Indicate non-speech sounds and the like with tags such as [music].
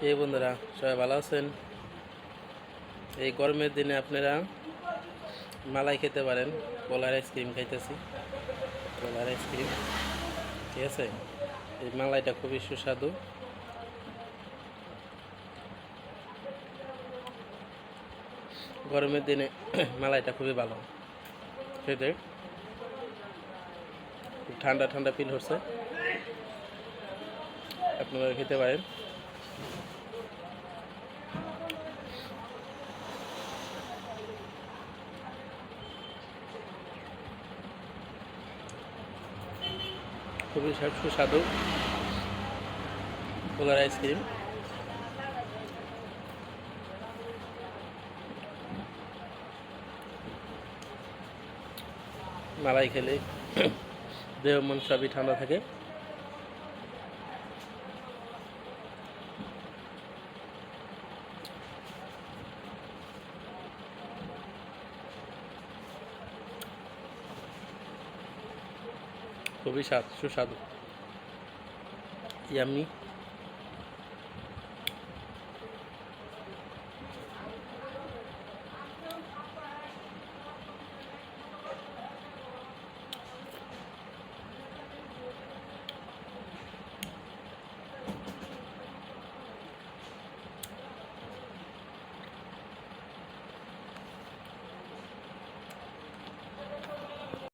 এই বন্ধুরা? সবাই ভালো আছেন? এই গরমের দিনে আপনারা মালাই খেতে পারেন। কলার আইসক্রিম খাইতেছি। কলার আইসক্রিম ঠিক আছে? এই মালাইটা খুবই সুস্বাদু। গরমের দিনে [coughs] মালাইটা খুবই ভালো। খেতে। ঠান্ডা ঠান্ডা ফিল হচ্ছে। আপনারা খেতে পারেন। খুবই সুস্বাদু পোলার আইসক্রিম মালাই খেলে দেহ মন সবই ঠান্ডা থাকে। খুবই স্বাদ সুস্বাদু ইয়ামি।